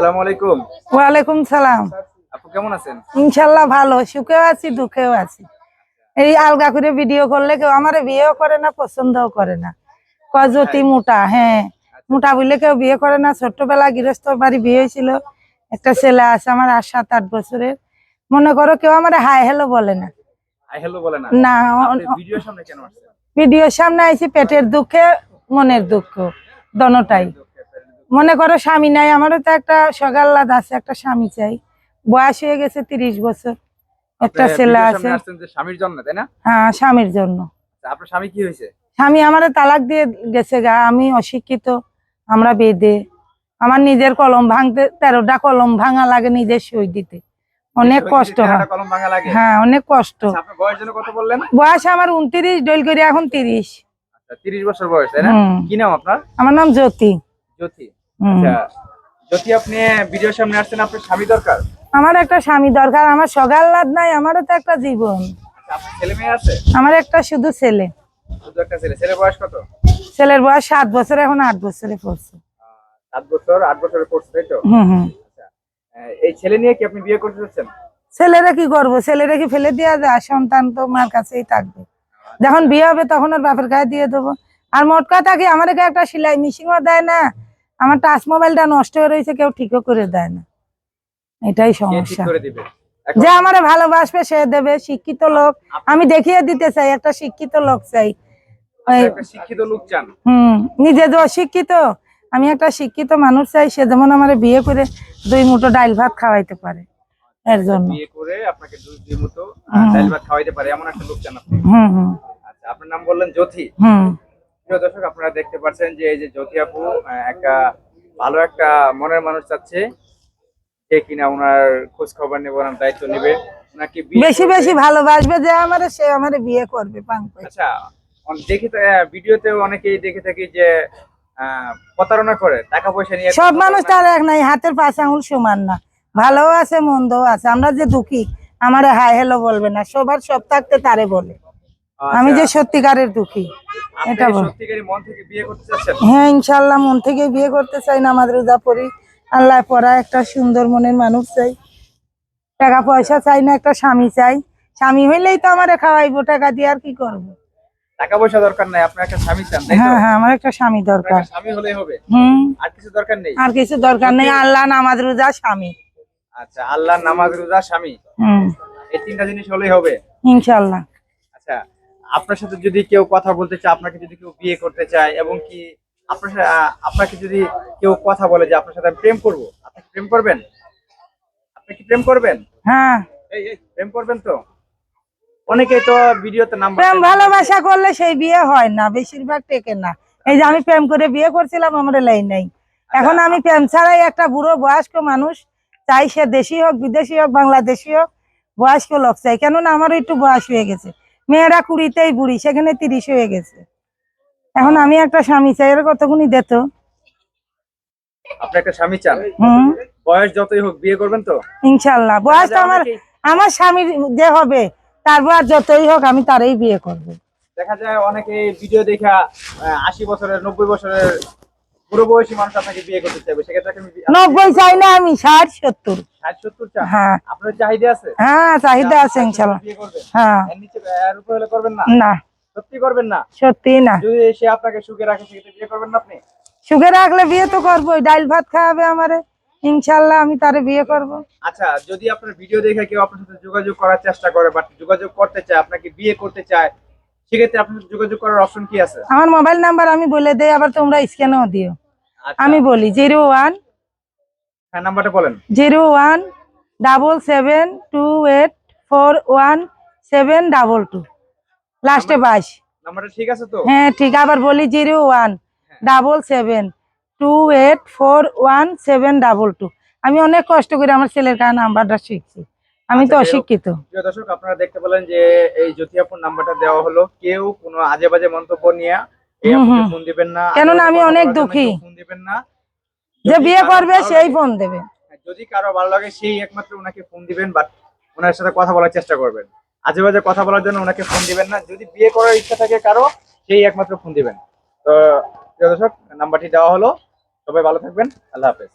আসসালামু আলাইকুম। সালাম। আপু কেমন আছেন? ইনশাল্লাহ ভালো সুখেও আছি দুঃখেও আছি। এই আলগা করে ভিডিও করলে কেউ আমার বিয়েও করে না পছন্দও করে না। মোটা হ্যাঁ। মোটা বললে কেউ বিয়ে করে না। ছোট্টবেলা গৃহস্থ বাড়ি বিয়ে হয়েছিল। একটা ছেলে আছে আমার আর সাত আট বছরের। মনে করো কেউ আমার হাই হ্যালো বলে না। না। ভিডিওর সামনে আইছি পেটের দুঃখে মনের দুঃখ দনোটাই। মনে করো স্বামী নাই আমারও তো একটা সকাল্লাদ আছে একটা স্বামী চাই। বয়স হয়ে গেছে তিরিশ বছর। একটা ছেলে আছে। স্বামীর জন্য তাই না? হ্যাঁ স্বামীর জন্য। আপনার স্বামী কি হয়েছে? স্বামী আমার তালাক দিয়ে গেছে গা আমি অশিক্ষিত আমরা বেদে। আমার নিজের কলম ভাঙতে তেরোটা কলম ভাঙা লাগে নিজের সই দিতে। অনেক কষ্ট হয়। হ্যাঁ অনেক কষ্ট। আচ্ছা, বয়স আমার উনত্রিশ ডইল করে এখন তিরিশ। আচ্ছা তিরিশ বছর বয়স তাই না? কি নাম আপনার? আমার নাম জ্যোতি। জ্যোতি। আচ্ছা জ্যোতি আপনি ভিডিওর সামনে আসছেন আপনার স্বামী দরকার? আমার একটা স্বামী দরকার আমার সকাল সকাল্লাদ নাই আমারও তো একটা জীবন। আচ্ছা আপনার ছেলে মেয়ে আছে? আমার একটা শুধু ছেলে। শুধু একটা ছেলে। ছেলের বয়স কত? ছেলের বয়স সাত বছর এখন আট বছরে পড়ছে। সাত বছর আট বছরের কোর্স তাই তো? হুম হুম। আচ্ছা এই ছেলে নিয়ে কি আপনি বিয়ে করতে চাচ্ছেন ছেলেরা কি করব? ছেলেরা কি ফেলে দেওয়া যায়? সন্তান তো মার কাছেই থাকবে। যখন বিয়ে হবে তখন ওর বাপের গায়ে দিয়ে দেবো। আর মোট কথা কি আমার একটা সেলাই মেশিনও দেয় না? আমার টাচ মোবাইলটা নষ্ট হয়ে রয়েছে কেউ ঠিকও করে দেয় না। এটাই সমস্যা। যে আমার ভালোবাসবে সে দেবে শিক্ষিত লোক। আমি দেখিয়ে দিতে চাই একটা শিক্ষিত লোক চাই। শিক্ষিত লোক চান? হুম নিজে যে অশিক্ষিত আমি একটা শিক্ষিত মানুষ চাই সে যেমন আমার বিয়ে করে দুই মুঠো ডাইল ভাত খাওয়াইতে পারে। এর জন্য। বিয়ে করে আপনাকে মতো হুম। ডাল ভাত খাওয়াইতে পারে এমন একটা লোক চান আপনি? হুম হুম। আচ্ছা আপনার নাম বললেন জ্যোতি। হুম। প্রিয় দর্শক আপনারা দেখতে পাচ্ছেন যে এই যে জ্যোতি আপু একটা ভালো একটা মনের মানুষ চাচ্ছে। যে কিনা ওনার খোঁজ খবর নেবে ওনার দায়িত্ব নেবে ওনাকে বেশি বেশি ভালোবাসবে যে আমারে সে আমারে বিয়ে করবে পাং পয়সা। আচ্ছা দেখি ভিডিওতে অনেকেই দেখে থাকি যে প্রতারণা করে টাকা পয়সা নিয়ে সব মানুষ তার এক নাই হাতের পাঁচ আঙুল সমান না। ভালো আছে মন্দও আছে আমরা যে দুঃখী আমারে হাই হ্যালো বলবে না সবার সব থাকতে তারে বলে। আমি যে সত্যিকারের দুঃখী এটা মন হ্যাঁ ইনশাল্লাহ মন থেকে বিয়ে করতে চাই না আমাদের উদা পড়ি। আল্লাহ পড়া একটা সুন্দর মনের মানুষ চাই। টাকা পয়সা চাই না একটা স্বামী চাই। স্বামী হইলেই তো আমার খাওয়াইবো টাকা দিয়ে আর কি করব? টাকা পয়সা দরকার নাই আপনার একটা স্বামী চান হ্যাঁ হ্যাঁ আমার একটা স্বামী দরকার। স্বামী হলেই হবে। হুম। আর কিছু দরকার নেই? আর কিছু দরকার নেই আল্লাহ নামাজ রোজা স্বামী। আচ্ছা আল্লাহ নামাজ রোজা স্বামী। হুম। এই তিনটা জিনিস হলেই হবে। ইনশাল্লাহ আচ্ছা আপনার সাথে যদি কেউ কথা বলতে চায় আপনাকে যদি কেউ বিয়ে করতে চায় এবং কি আপনার আপনাকে যদি কেউ কথা বলে যে আপনার সাথে আমি প্রেম করব আপনি প্রেম করবেন? আপনি কি প্রেম করবেন? হ্যাঁ। প্রেম করবেন তো? অনেকেই তো ভিডিওতে নাম্বার প্রেম ভালোবাসা করলে সেই বিয়ে হয় না বেশিরভাগ টেকে না। এই যে আমি প্রেম করে বিয়ে করছিলাম আমার লাই নাই। এখন আমি প্রেম ছাড়াই একটা বুড়ো বয়স্ক মানুষ চাই সে দেশি হোক বিদেশি হোক বাংলাদেশি হোক বয়স্ক লোক চাই। কেননা আমারও একটু বয়স হয়ে গেছে। মেয়েরা কুড়িতেই বুড়ি সেখানে তিরিশ হয়ে গেছে। এখন আমি একটা স্বামী চাই এর কতগুনি দিত? আপনি একটা স্বামী চান? বয়স যতই হোক বিয়ে করবেন তো? ইনশাল্লাহ বয়স তো আমার আমার স্বামী যে হবে তার বয়স যতই হোক আমি তারই বিয়ে করব। দেখা যায় অনেকে ভিডিও দেখা আশি বছরের নব্বই বছরের বয়সী মানুষ আপনাকে বিয়ে করতে চাইবে সেক্ষেত্রে চাই না আমি ষাট সত্তর। ষাট সত্তর চান? হ্যাঁ। আপনার চাহিদা আছে? হ্যাঁ চাহিদা আছে ইনশাল্লাহ। বিয়ে করবেন? হ্যাঁ। এর নিচে এর উপরে হলে করবেন না? না। সত্যি করবেন না? সত্যি না। যদি সে আপনাকে সুখে রাখে সেক্ষেত্রে বিয়ে করবেন না আপনি? সুখে রাখলে বিয়ে তো করবোই। ডাইল ভাত খাওয়াবে আমারে। ইনশাল্লাহ আমি তারে বিয়ে করব। আচ্ছা যদি আপনার ভিডিও দেখে কেউ আপনার সাথে যোগাযোগ করার চেষ্টা করে বাট যোগাযোগ করতে চায় আপনাকে বিয়ে করতে চায় সেক্ষেত্রে আপনার যোগাযোগ করার অপশন কি আছে? আমার মোবাইল নাম্বার আমি বলে দেই আবার তোমরা স্ক্যানও দিও। আচ্ছা, আমি বলি জিরো ওয়ান হ্যাঁ নাম্বারটা বলেন। Zero one double seven two eight four one seven double two. লাস্টে বাইশ। নাম্বারটা ঠিক আছে তো? হ্যাঁ ঠিক। আবার বলি zero one double seven two eight four one seven double two. আমি অনেক কষ্ট করে আমার ছেলের কাছে নাম্বারটা শিখছি। আমি তো আচ্ছা, অশিক্ষিত। প্রিয় দর্শক আপনারা দেখতে পেলেন যে এই জ্যোতিয়াপুর নাম্বারটা দেওয়া হলো। কেউ কোনো আজে বাজে মন্তব্য নিয়ে। ফোন দিবেন না। কেননা আমি অনেক দুঃখী। ফোন দিবেন না। যে বিয়ে কারও করবে সেই ফোন দেবে। যদি কারও ভালো লাগে সেই একমাত্র ওনাকে ফোন দিবেন বাট ওনার সাথে কথা বলার চেষ্টা করবেন। আজে বাজে কথা বলার জন্য ওনাকে ফোন দিবেন না। যদি বিয়ে করার ইচ্ছা থাকে কারও সেই একমাত্র ফোন দিবেন। তো প্রিয় দর্শক নাম্বারটি দেওয়া হলো। সবাই ভালো থাকবেন। আল্লাহ হাফেজ।